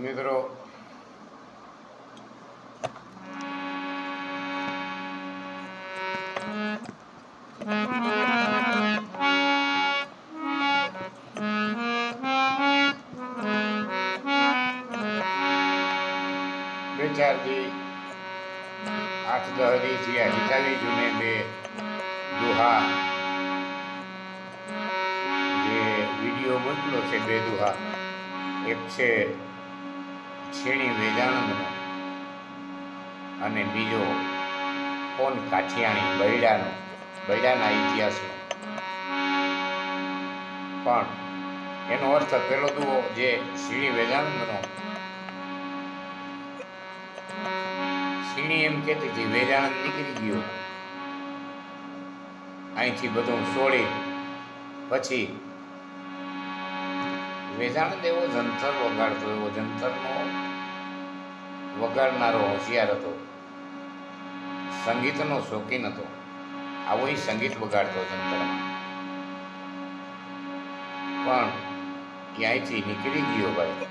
મિત્રો. બે ચાર દી આઠ દસ દી થયા હિતાવી જૂને બે દુહા. જે વીડિયો મોકલો છે બે દુહા. એક છે છેણી વેદાનંદનો અને બીજો કોન કાઠિયાણી, બૈડાનો, બૈડાના ઇતિહાસનો. પણ એનો અર્થ પેલો દુઓ જે શ્રી વેદાનંદનો શ્રીણી એમ કહેતી હતી વેદાનંદ નીકળી ગયો. અહીંથી બધું છોડી પછી વેદાનંદ એવો જંતર વગાડતો, એવો જંતરનો વગાડનારો હોશિયાર હતો. સંગીતનો શોખીન હતો. આવો ઈ સંગીત વગાડતો જંતરમાં. પણ ક્યાંયથી નીકળી ગયો ભાઈ?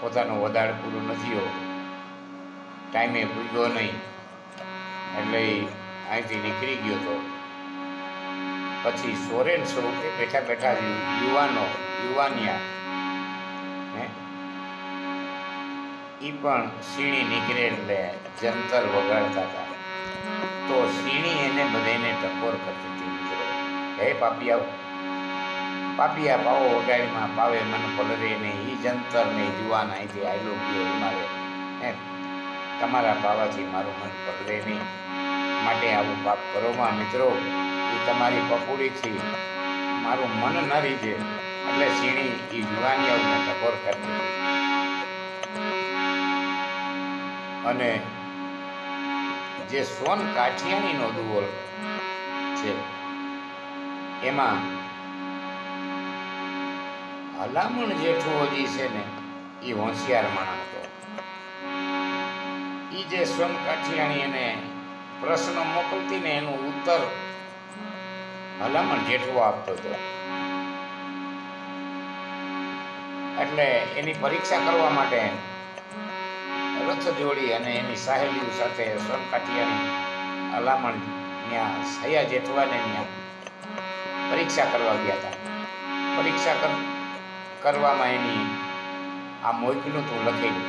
પોતાનો વધાર પૂરો નથી ટાઈમે પૂગ્યો નહીં. એટલે અહીંથી નીકળી ગયો તો. પછી સોરેન સ્વરૂપે બેઠા બેઠા યુવાનો, યુવાનિયા એ પણ સીણી નીકળે એટલે જંતર વગાડતા હતા. તો સીણી એને બધાને ટકોર કરતી હતી મિત્રો. હે પાપિયા પાપિયા પાવો વગાડીમાં પાવે મન પલરે નહીં. એ જંતર ને જુવાન અહીંથી આયલો ગયો મારે હે, તમારા પાવાથી મારું મન પલરે નહીં. માટે આવું પાપ કરોમાં મિત્રો. એ તમારી પકોડીથી મારું મન ન રીજે એટલે સીણી એ જુવાનીઓને ટકોર કરતી હતી. અને જે સોન કાઠિયાણીનો દુવોલ છે, એમાં હલામણ જેઠું હજી છે ને એ હોશિયાર માણસ હતો. એ જે સોન કાઠિયાણી એને પ્રશ્ન મોકલતી ને એનું ઉત્તર હલામણ જેઠવો આપતો હતો. એટલે એની પરીક્ષા કરવા માટે રથ જોડી અને એની સાહેલીઓ સાથે સોન કાઠિયાણી હલામણ ત્યાં સયા જેઠવાને ત્યાં પરીક્ષા કરવા ગયા હતા. પરીક્ષા કર, કરવામાં એની આ મોકલું તું લખેલું.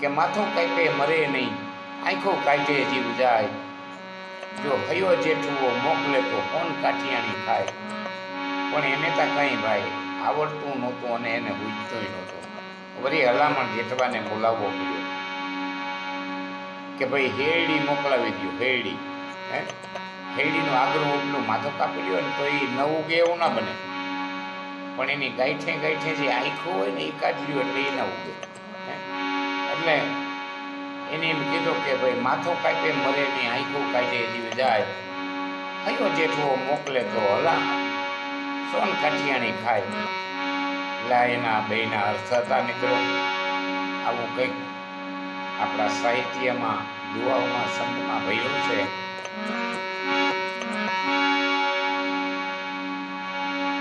કે માથું કાંઈ મરે નહીં, આંખો કાઢે જીવ જાય. જો હયો જેઠવો મોકલે તો કોણ કાઠિયાણી ખાય. પણ એને તો કંઈ ભાઈ, આવડતું નહોતું અને એને બુજતોય નહોતું. વળી હલામણ જેઠવાને બોલાવવો પડ્યો. કે ભાઈ હેરડી મોકલાવી દઉં હેરડી. હે? હેરડીનું આગળ ઉપલું માથું કાપી લ્યો ને તો એ નવું કે એવું ના બને. પણ એની ગાંઠે ગાંઠે જે આખું હોય ને એ કાઢી લ્યો એટલે એ ના ઉગે એટલે એને એમ કીધું કે ભાઈ માથો કાપે મરે નહીં આંખો કાઢે જીવ જાય. હયો જેઠવો મોકલે તો હલા. સોન કાઠિયાણી ખાય. આ એના બેના અર્થ મિત્રો આવું કંઈક આપણા સાહિત્યમાં દુઆઓમાં સંતમાં ભર્યું છે.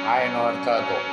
આ એનો અર્થ હતો.